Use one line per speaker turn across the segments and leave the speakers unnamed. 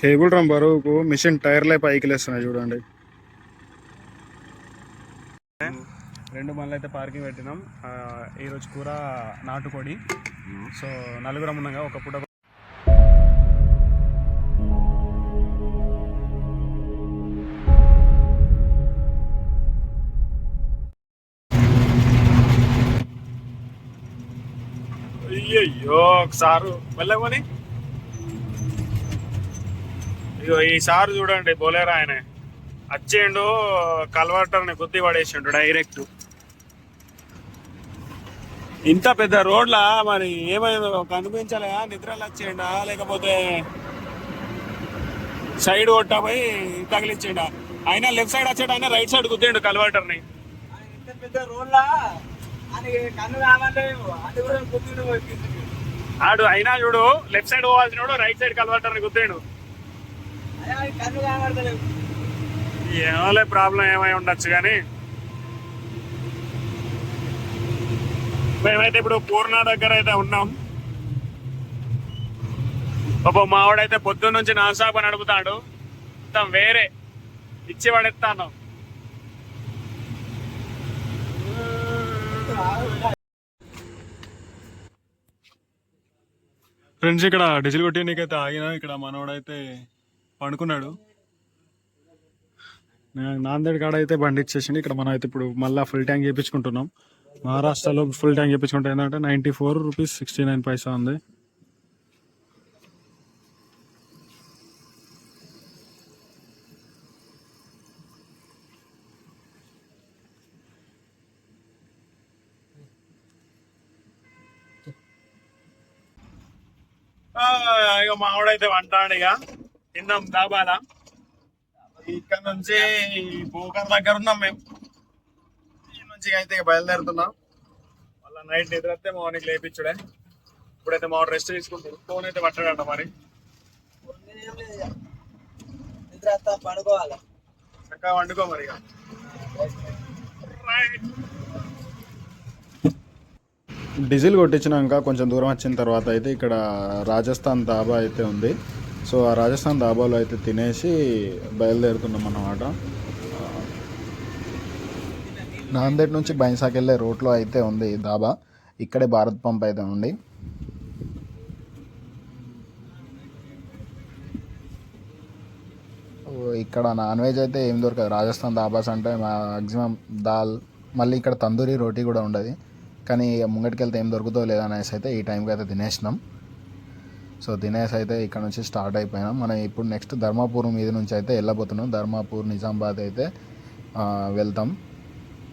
Cable drum బరువుకు machine టైర్లే పైకి లేస్తున్నాయి చూడండి. రెండు మళ్ళీ అయితే పార్కింగ్ పెట్టినాం. ఈరోజు కూర నాటుకోడి. సో నలుగురం ఉన్నాగా ఒక పూట అయ్యయ్యో ఒకసారి వెళ్ళమని? ఈ సార్ చూడండి బోలేరా ఆయన. వచ్చేయండు కల్వర్టర్ని గుద్ది పడేసిండు డైరెక్ట్. ఇంత పెద్ద రోడ్లా మరి ఏమైందో కనిపించలేదా? నిద్రలు వచ్చేయండా? లేకపోతే సైడ్ కొట్టపోయి తగిలించేయండా అయినా లెఫ్ట్ సైడ్ వచ్చాడు ఆయన రైట్ సైడ్ గుద్దిండు కల్వర్టర్ని ఆడు అయినా చూడు లెఫ్ట్ సైడ్ పోవాల్సిన రైట్ సైడ్ కల్వర్టర్ని గుద్దిండు
అయ్యా అది కన్ను కావడతలేవు
ఏమోలే ప్రాబ్లం ఏమై ఉండొచ్చు కానీ. మేమైతే ఇప్పుడు పూర్ణ దగ్గర అయితే ఉన్నాం. పాప మావాడైతే పొద్దున్న నుంచి నాన్ స్టాప్ నడుపుతాడు మొత్తం వేరే. ఇచ్చి పడేస్తాను ఫ్రెండ్స్ ఇక్కడ డీజిల్ కొట్టి నీకైతే ఆగినా ఇక్కడ మనోడైతే పండుకున్నాడు. నాందేడ్ కాడ అయితే బండి ఇచ్చేసింది ఇక్కడ మనం అయితే ఇప్పుడు మళ్ళీ ఫుల్ ట్యాంక్ చేయించుకుంటున్నాం మహారాష్ట్రలో ఫుల్ ట్యాంక్ చేయించుకుంటే ఏంటంటే ninety four rupees sixty nine పైసా ఉంది ఇక మావాడైతే వంటాడు ఇక తిందాం దాబాలా. ఇక్కడ నుంచి పోకర్ దగ్గర ఉన్నాం మేము. ఈ నుంచి అయితే ఇక బయలుదేరుతున్నాం. మళ్ళీ నైట్ నిద్ర వస్తే మార్నింగ్ లేపించుడే ఇప్పుడైతే మా రెస్ట్ తీసుకుంటాడు ఫోన్ అయితే పట్టాడంట మరి.
పడుకోవాలి?
చక్కగా వండుకో మరి ఇక. డీజిల్ కొట్టించినాక కొంచెం దూరం వచ్చిన తర్వాత అయితే ఇక్కడ రాజస్థాన్ దాబా అయితే ఉంది. సో ఆ రాజస్థాన్ దాబాలో అయితే తినేసి బయలుదేరుతున్నాం అన్నమాట. నాందేడ్ నుంచి బైన్సాకి వెళ్ళే రోడ్లో అయితే ఉంది దాబా. ఇక్కడే భారత్ పంప్ అయితే ఉంది. ఇక్కడ నాన్ వెజ్ అయితే ఏం దొరకదు. రాజస్థాన్ దాబాస్ అంటే మ్యాక్సిమం దాల్ మళ్ళీ ఇక్కడ తందూరి రోటీ కూడా ఉండదు. కానీ ముంగటికి వెళ్తే ఏం దొరుకుతో లేదనేసి అయితే ఈ టైంకి అయితే తినేసినాం. సో దినేష్ అయితే ఇక్కడ నుంచి స్టార్ట్ అయిపోయినాం. మనం ఇప్పుడు నెక్స్ట్ ధర్మాపూర్ మీద నుంచి అయితే వెళ్ళబోతున్నాం. ధర్మాపూర్ నిజామాబాద్ అయితే వెళ్తాం.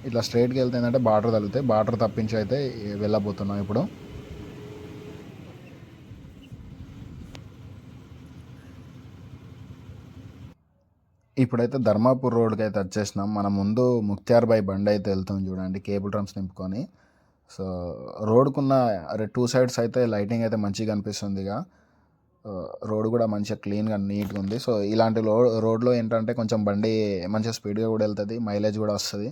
ఇట్లా స్ట్రైట్కి వెళ్తే ఏంటంటే బార్డర్ తగులుతాయి బార్డర్ తప్పించి అయితే వెళ్ళబోతున్నాం ఇప్పుడు. ఇప్పుడైతే ధర్మాపూర్ రోడ్కి అయితే వచ్చేసినాం. మన ముందు ముక్త్యార్బాయ్ బండి అయితే వెళ్తాం చూడండి కేబుల్ డ్రమ్స్ నింపుకొని. సో రోడ్కున్న టూ సైడ్స్ అయితే లైటింగ్ అయితే మంచిగా కనిపిస్తుంది ఇక. రోడ్ కూడా మంచిగా క్లీన్గా నీట్గా ఉంది. సో ఇలాంటి రోడ్లో ఏంటంటే కొంచెం బండి మంచిగా స్పీడ్గా కూడా వెళ్తుంది మైలేజ్ కూడా వస్తుంది.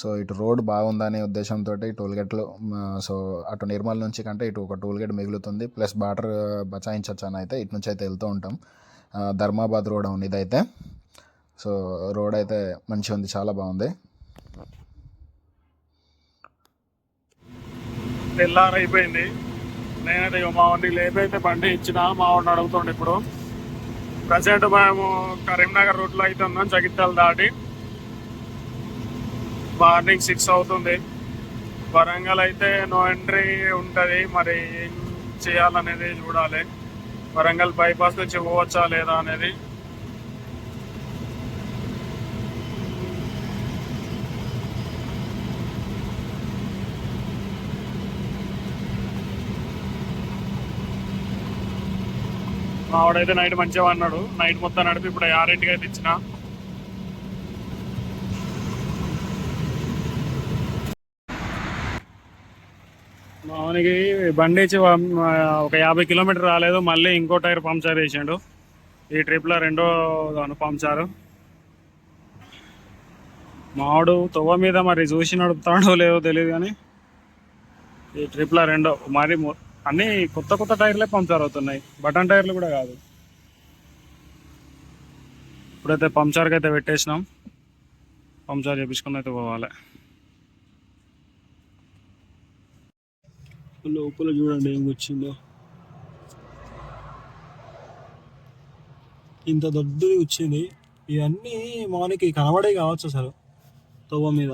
సో ఇటు రోడ్ బాగుందనే ఉద్దేశంతో టోల్ గేట్లు సో అటు నిర్మల్ నుంచి కంటే ఇటు ఒక టోల్ గేట్ మిగులుతుంది. ప్లస్ బార్డర్ బచాయించవచ్చు అని అయితే ఇటు నుంచి అయితే వెళ్తూ ఉంటాం. ధర్మాబాద్ రోడ్ ఉంది ఇదైతే. సో రోడ్ అయితే మంచిగా ఉంది చాలా బాగుంది. తెల్లారైపోయింది నేనైతే ఇక మా వాడిని లేపైతే బండి ఇచ్చిన మా వాడిని అడుగుతుండే ఇప్పుడు. ప్రజెంట్ మేము కరీంనగర్ రూట్లో అయితే ఉన్నాం జగిత్యాల దాటి. మార్నింగ్ సిక్స్ అవుతుంది. వరంగల్ అయితే నో ఎంట్రీ ఉంటుంది మరి ఏం చేయాలనేది చూడాలి. వరంగల్ బైపాస్ నుంచి పోవచ్చా లేదా అనేది మావాడైతే నైట్ మంచిగా అన్నాడు. నైట్ మొత్తం నడిపి ఇప్పుడు ఆరింటికి అయితే ఇచ్చిన. మామూలుగా బండి ఇచ్చి ఒక యాభై కిలోమీటర్ రాలేదు. మళ్ళీ ఇంకో టైర్ పంక్చర్ వేసాడు ఈ ట్రిప్లో రెండో దాని పంక్చరు మావాడు తొవ్వ మీద మరి చూసి నడుపుతాడో లేదో తెలియదు కానీ ఈ ట్రిప్లో రెండో మరి అన్నీ కొత్త కొత్త టైర్లే పంక్చర్ అవుతున్నాయి. బటన్ టైర్లు కూడా కాదు. ఇప్పుడైతే పంచర్కి అయితే పెట్టేసినాం. పంచర్ చేపించుకుని అయితే పోవాలి. లోపల చూడండి ఏం వచ్చిందో. ఇంత దొడ్డుది వచ్చింది. ఇవన్నీ మనకి కనబడే కావచ్చు అసలు. తవ్వ మీద.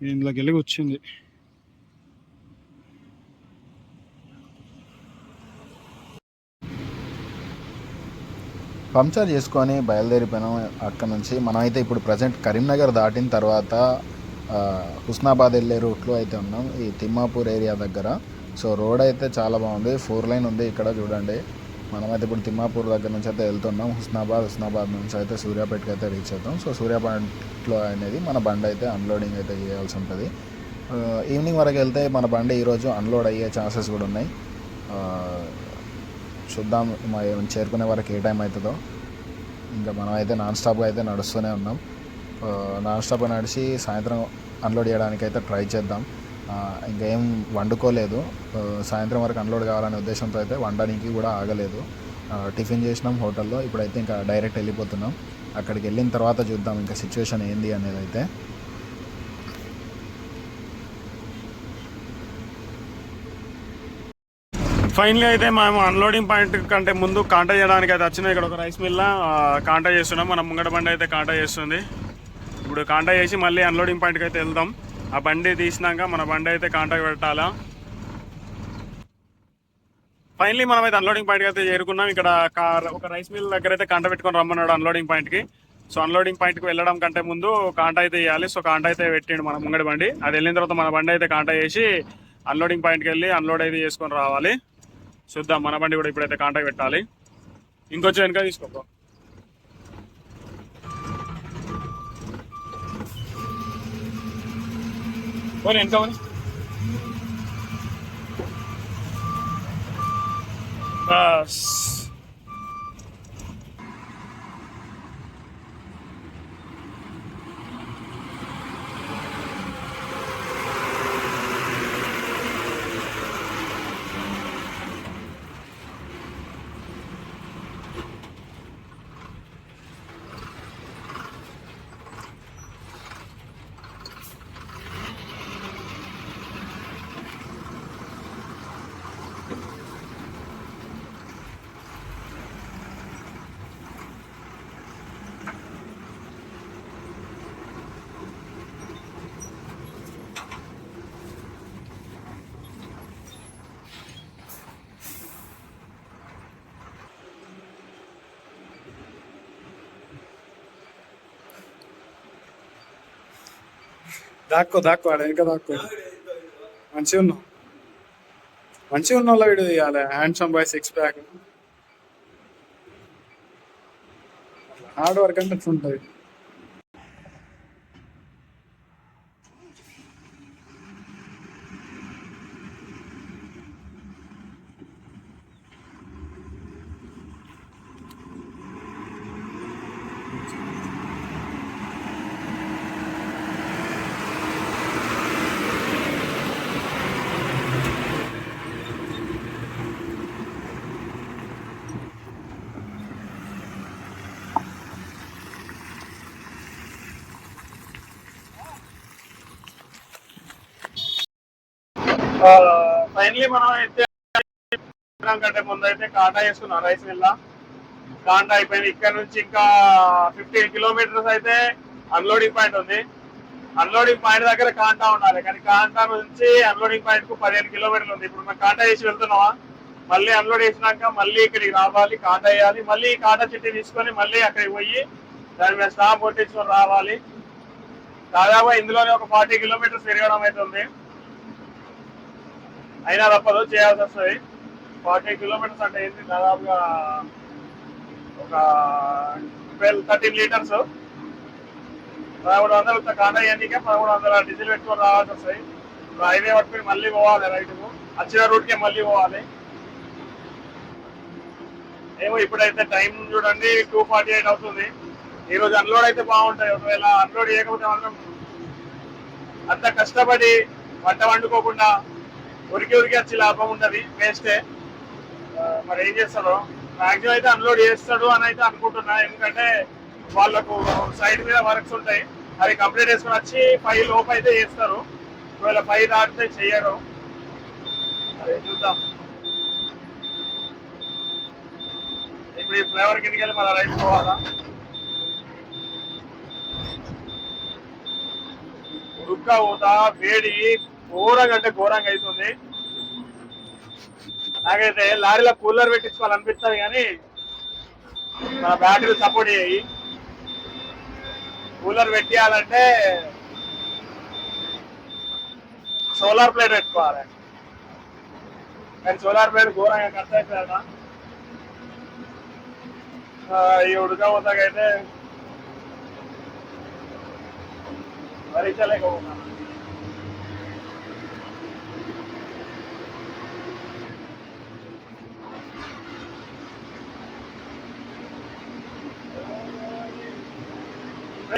ఇందులోకి వెళ్ళి వచ్చింది.
పంచర్ చేసుకొని బయలుదేరిపోయినాం అక్కడ నుంచి. మనమైతే ఇప్పుడు ప్రజెంట్ కరీంనగర్ దాటిన తర్వాత హుస్నాబాద్ వెళ్ళే రూట్లో అయితే ఉన్నాం. ఈ తిమ్మాపూర్ ఏరియా దగ్గర. సో రోడ్ అయితే చాలా బాగుంది. ఫోర్ లైన్ ఉంది ఇక్కడ చూడండి. మనమైతే ఇప్పుడు తిమ్మాపూర్ దగ్గర నుంచి అయితే వెళ్తున్నాం. హుస్నాబాద్ హుస్నాబాద్ నుంచి అయితే సూర్యాపేటకి అయితే రీచ్ అవుతాం. సో సూర్యాపేటలో అనేది మన బండి అయితే అన్లోడింగ్ అయితే చేయాల్సి ఉంటుంది. ఈవినింగ్ వరకు వెళ్తే మన బండి ఈరోజు అన్లోడ్ అయ్యే ఛాన్సెస్ కూడా ఉన్నాయి. చూద్దాం. మరి చేరుకునే వరకు ఏ టైం అవుతుందో. ఇంకా మనం అయితే నాన్ స్టాప్గా అయితే నడుస్తూనే ఉన్నాం. నాన్ స్టాప్ నడిచి సాయంత్రం అన్లోడ్ చేయడానికి అయితే ట్రై చేద్దాం. ఇంకా ఏం వండుకోలేదు. సాయంత్రం వరకు అన్లోడ్ కావాలనే ఉద్దేశంతో అయితే వండడానికి కూడా ఆగలేదు. టిఫిన్ చేసినాం హోటల్లో. ఇప్పుడైతే ఇంకా డైరెక్ట్ వెళ్ళిపోతున్నాం. అక్కడికి వెళ్ళిన తర్వాత చూద్దాం ఇంకా సిచ్యువేషన్ ఏంది అనేది అయితే.
ఫైనలీ అయితే మేము అన్లోడింగ్ పాయింట్ కంటే ముందు కాంటా చేయడానికి అయితే వచ్చినాయి ఇక్కడ ఒక రైస్ మిల్ కాంటా చేస్తున్నాం. మన ముంగడ బండి అయితే కాంటా చేస్తుంది. ఇప్పుడు కాంటా చేసి మళ్ళీ అన్లోడింగ్ పాయింట్కి అయితే వెళ్దాం. ఆ బండి తీసినాక మన బండి అయితే కాంటాక్ట్ పెట్టాలా? ఫైనలీ మనం అయితే అన్లోడింగ్ పాయింట్కి అయితే చేరుకున్నాం. ఇక్కడ కా- ఒక రైస్ మిల్ దగ్గర అయితే కాంట పెట్టుకొని రమ్మన్నాడు అన్లోడింగ్ పాయింట్కి సో అన్లోడింగ్ పాయింట్కి వెళ్ళడం కంటే ముందు కాంటా అయితే వేయాలి సో కాంటా అయితే పెట్టిండు మన ముంగడి బండి. అది వెళ్ళిన తర్వాత మన బండి అయితే కాంటా చేసి అన్లోడింగ్ పాయింట్కి వెళ్ళి అన్లోడ్ అయితే చేసుకొని రావాలి. చూద్దాం. మన బండి కూడా ఇప్పుడైతే కాంటాక్ట్ పెట్టాలి. ఇంకొంచెం వెనక తీసుకో పోనీ వెనక పోనీ. బస్ దాక్కో దాక్కో ఆడ వెనక దాక్కో. మంచిగా ఉన్నావు. మంచిగా ఉన్న వాళ్ళ వీడియో తీయాలి. Handsome boy six pack hard work అంటే ఉంటుంది. ఫైనలీ మనం అయితే కంటే ముందు అయితే కాంటా చేసుకున్నాం రైస్ మిల్ కాంటా అయిపోయింది. ఇక్కడ నుంచి ఇంకా ఫిఫ్టీన్ కిలోమీటర్స్ అయితే అన్లోడింగ్ పాయింట్ ఉంది. అన్లోడింగ్ పాయింట్ దగ్గర కాంటా ఉండాలి. కానీ కాంటా నుంచి అన్లోడింగ్ పాయింట్కు పదిహేను కిలోమీటర్లు ఉంది. ఇప్పుడు మనం కాంటా చేసి వెళ్తున్నావా మళ్ళీ అన్లోడ్ చేసినాక మళ్ళీ ఇక్కడికి రావాలి కాంటా వేయాలి. మళ్ళీ కాటా కాంటా చిట్టి తీసుకొని మళ్ళీ అక్కడికి పోయి దాని మీద స్టాప్ కొట్టించుకొని రావాలి. దాదాపు ఇందులోనే ఒక ఫార్టీ కిలోమీటర్స్ తిరగడం అవుతుంది అయినా తప్పదు చేయాల్సి వస్తుంది. ఫార్టీ కిలోమీటర్స్ అంటే ఏంటి దాదాపుగా ఒక ట్వెల్వ్ థర్టీన్ లీటర్స్. పదమూడు వందలు కాంటా ఇవన్నీకే పదమూడు వందల డీజిల్ పెట్టుకొని రావాల్సి వస్తాయి ఇప్పుడు హైవే పట్టుకుని మళ్ళీ పోవాలి రైతుకు. వచ్చిన రూట్కే మళ్ళీ పోవాలి. ఏమో ఇప్పుడైతే టైం చూడండి టూ ఫార్టీ ఎయిట్ అవుతుంది ఈరోజు అన్లోడ్ అయితే బాగుంటాయి. ఒకవేళ అన్లోడ్ చేయకపోతే మాత్రం అంత కష్టపడి పంట వండుకోకుండా ఉరికి ఉరికి వచ్చి లాభం ఉన్నది వేస్టే మరి ఏం చేస్తాడో మాక్సిమం అయితే అన్లోడ్ చేస్తాడు అని అయితే అనుకుంటున్నా. ఎందుకంటే వాళ్ళకు సైడ్ మీద వర్క్స్ ఉంటాయి. అవి కంప్లీట్ చేసుకుని వచ్చి ఫైవ్ లోపు అయితే చేస్తారు. ఒకవేళ ఫైవ్ దాటితే చెయ్యరు అదే చూద్దాం. ఇప్పుడు ఈ ఫ్లేవర్ కిందకి వెళ్ళి మళ్ళీ రైట్ పోవాలా? ఉడుక్క ఊత వేడి ఘోరంగా అంటే ఘోరంగా అవుతుంది. నాకైతే లారీలో కూలర్ పెట్టించుకోవాలనిపిస్తుంది కానీ మన బ్యాటరీ సపోర్ట్ చేయి. కూలర్ పెట్టియాలంటే సోలార్ ప్లేట్ పెట్టుకోవాలి. కానీ సోలార్ ప్లేట్ ఘోరంగా ఖర్చు అవుతుంది ఈ ఉడకపోతాకైతే భరించలేకపోతున్నాను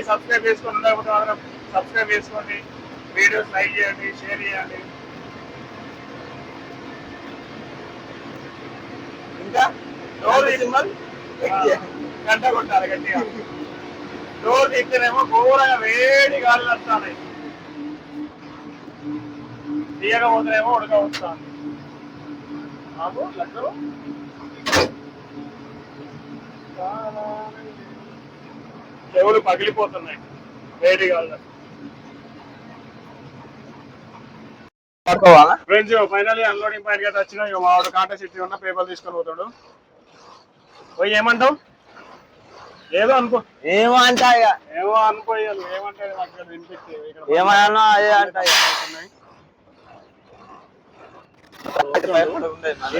సబ్స్క్రైబ్ చేసుకొని ఉండకపోతే మాత్రం సబ్స్క్రైబ్ చేసుకోండి వీడియోస్ లైక్ చేయండి షేర్ చేయండి. ఇంకా? డోర్ సింబల్ గంట కొట్టాలి గట్టిగా. డోర్ తీస్తేనేమో ఘోరంగా వేడి గాలి వస్తాయి తీయకపోతేనేమో ఉడక వస్తాను బాబు లడ్డు? చెవులు పగిలిపోతున్నాయి. వేడి ఫ్రెండ్స్ ఫైనల్లీ అన్లోడింగ్ పాయింట్ వచ్చినా మా వాడు కాంటా సిటీ ఉన్న పేపర్ తీసుకొని పోతాడు. పోయి ఏమంటావు? ఏదో అనుకో.
ఏమో అంటా
ఏమో అనుకోయాలి ఏమంటే నాకు ఇక్కడ వినిపించే ఇక్కడ
ఏమన్నా అదే అంటా ఇక.
ఉన్నాయి.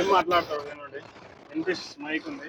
ఏం మాట్లాడతావు? వినండి వినిపిస్తుంది. మైక్ ఉంది.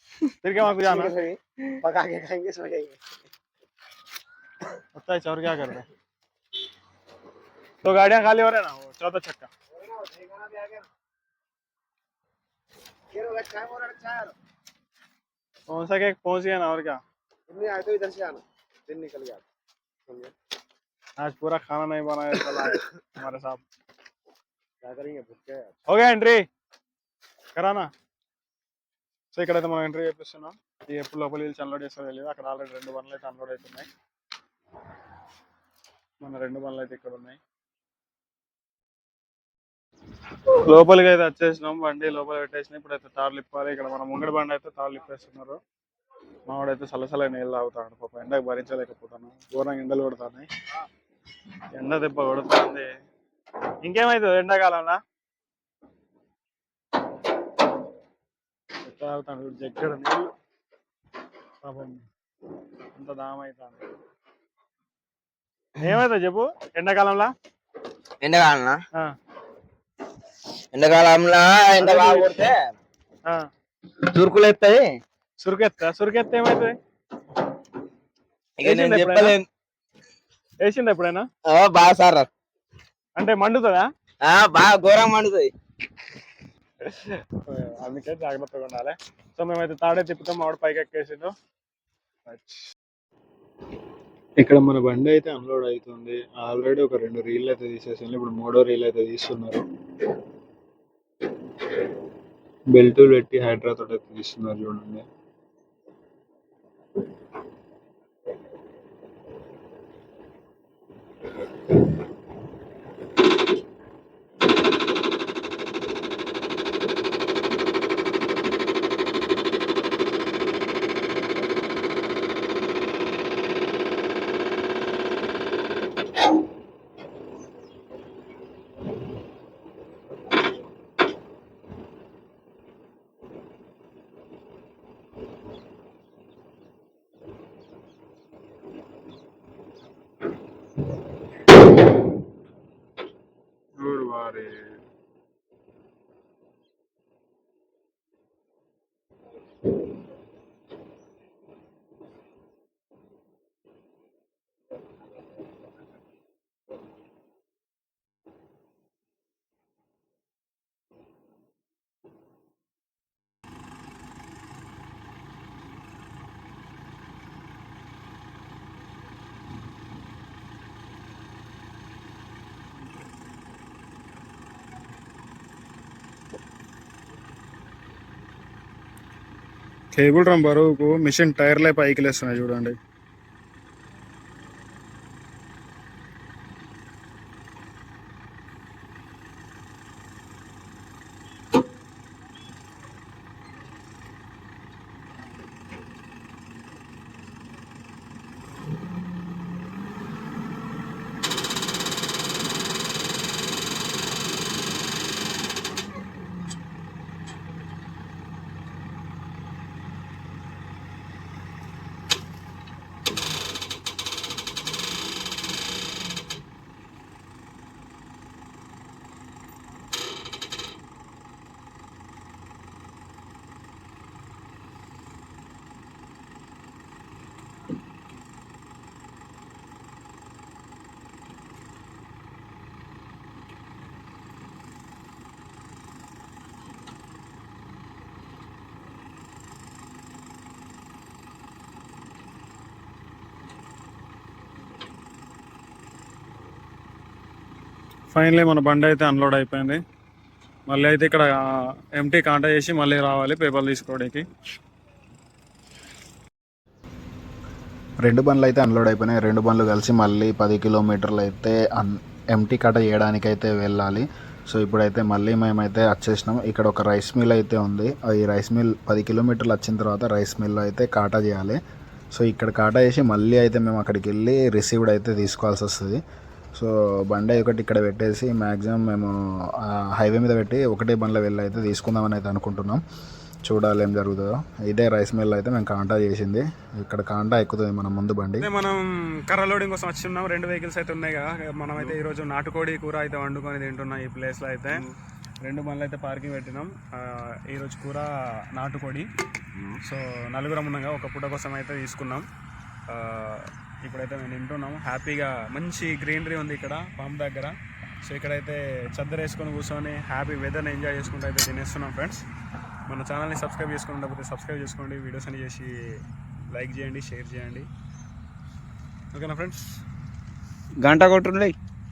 फिर क्या वहाँ पे जाना?
पका के खाएँगे सो जाएँगे।
पता है चोर क्या कर रहे तो गाड़ियाँ खाली हो रहे ना? वो चौथा छक्का। कौन सा केक? पहुँच गया ना और क्या?
आए तो इधर से आना। दिन निकल गया।
आज पूरा खाना नहीं बनाया कल आए हमारे साहब
क्या करेंगे? भूख हो
गया एंट्री। कराना। సో ఇక్కడైతే మనం ఎంట్రీ చేపిస్తున్నాం. ఇది ఎప్పుడు లోపల వెళ్ళి అన్లోడ్ చేస్తారో తెలియదు అక్కడ ఆల్రెడీ రెండు బండ్లు అయితే అన్లోడ్ అవుతున్నాయి మన రెండు బండ్లు అయితే ఇక్కడ ఉన్నాయి. లోపలికి అయితే వచ్చేసినాం. బండి లోపల పెట్టేసినాం. ఇప్పుడు అయితే తాళ్ళు ఇప్పాలి. ఇక్కడ మన ముంగడి బండి అయితే తాళ్ళు ఇప్పేస్తున్నారు. మావాడైతే సలసల నీళ్ళు తాగుతాడు పాప. ఎండకు భరించలేకపోతాను. ఘోరంగా ఎండలు కొడుతున్నాయి. ఎండ దెబ్బ కొడుతుంది. ఇంకేమైతుంది ఎండాకాలంలో ఎట్లా తాగుతాడు జగ్గడ నీళ్ళు. పాపం అంత దాహం అవుతుంది ఏమైతుంది చెప్పు ఎండాకాలంలో?
ఎండాకాలనా
ఆ,
ఎండాకాలంలో ఎండ బాగా కొడితే. చురుకులు ఎత్తాయి
సురికెత్తా సురికెత్తే ఏమైతుంది వేసిందా ఎప్పుడైనా?
బాగా సార్.
అంటే మండుతుందా?
ఆ, బాగా ఘోరం మండుతుంది.
అందుకే జాగ్రత్తగా ఉండాలి. సో మేమైతే తాడే తిప్పుతాం ఆవిడ పైకి ఎక్కేసిండు. ఇక్కడ మన బండి అయితే అన్లోడ్ అవుతుంది ఆల్రెడీ ఒక రెండు రీల్ అయితే తీసేసింది ఇప్పుడు మూడో రీల్ అయితే తీస్తున్నారు. బెల్ట్ పెట్టి హైడ్రా తోట అయితే తీస్తున్నారు చూడండి.
Thank you.
కేబుల్ డ్రమ్ బరువుకు మిషన్ టైర్లే పైకి లేస్తున్నాయి చూడండి. ఫైనలీ మన బండి అయితే అన్లోడ్ అయిపోయింది. మళ్ళీ అయితే ఇక్కడ ఎంటీ కాంటాక్ట్ చేసి మళ్ళీ రావాలి పేపర్లు తీసుకోవడానికి. రెండు బండ్లు అయితే అన్లోడ్ అయిపోయినాయి. రెండు బండ్లు కలిసి మళ్ళీ పది కిలోమీటర్లు అయితే అన్ ఎంటీ కట చేయడానికి అయితే వెళ్ళాలి. సో ఇప్పుడైతే మళ్ళీ మేమైతే వచ్చేసినాం. ఇక్కడ ఒక రైస్ మిల్ అయితే ఉంది. ఈ రైస్ మిల్ పది కిలోమీటర్లు వచ్చిన తర్వాత రైస్ మిల్లో అయితే కాటా చేయాలి. సో ఇక్కడ కాటా చేసి మళ్ళీ అయితే మేము అక్కడికి వెళ్ళి రిసీవ్డ్ అయితే తీసుకోవాల్సి వస్తుంది. సో బండి ఒకటి ఇక్కడ పెట్టేసి మ్యాక్సిమం మేము ఆ హైవే మీద పెట్టి ఒకటే బండ్లో వెళ్ళి అయితే తీసుకుందామని అయితే అనుకుంటున్నాం. చూడాలి ఏం జరుగుతుందో. ఇదే రైస్ మిల్ అయితే మేము కాంటా చేసింది. ఇక్కడ కాంటా ఎక్కుతుంది మన ముందు బండి.
మనం కర్ర లోడింగ్ కోసం వచ్చి ఉన్నాం. రెండు వెహికల్స్ అయితే ఉన్నాయి కదా. మనం అయితే ఈ రోజు నాటుకోడి కూర అయితే వండుకొని తింటున్నాం ఈ ప్లేస్లో అయితే. రెండు బండ్లు అయితే పార్కింగ్ పెట్టినాం. ఆ, ఈ రోజు కూర నాటుకోడి. సో నలుగురం ఉన్నాం కదా. ఒక పూట కోసం అయితే తీసుకున్నాం. ఆ, ఇప్పుడైతే మేము వింటున్నాము హ్యాపీగా మంచి గ్రీనరీ ఉంది ఇక్కడ పంప్ దగ్గర. సో ఇక్కడైతే చద్దరు వేసుకొని కూర్చొని హ్యాపీ వెదర్ని ఎంజాయ్ చేసుకుంటూ అయితే తినేస్తున్నాం ఫ్రెండ్స్. మన ఛానల్ని సబ్స్క్రైబ్ చేసుకుని సబ్స్క్రైబ్ చేసుకోండి వీడియోస్ అని చేసి లైక్ చేయండి షేర్ చేయండి. ఓకేనా ఫ్రెండ్స్?
గంట కొట్టుండే.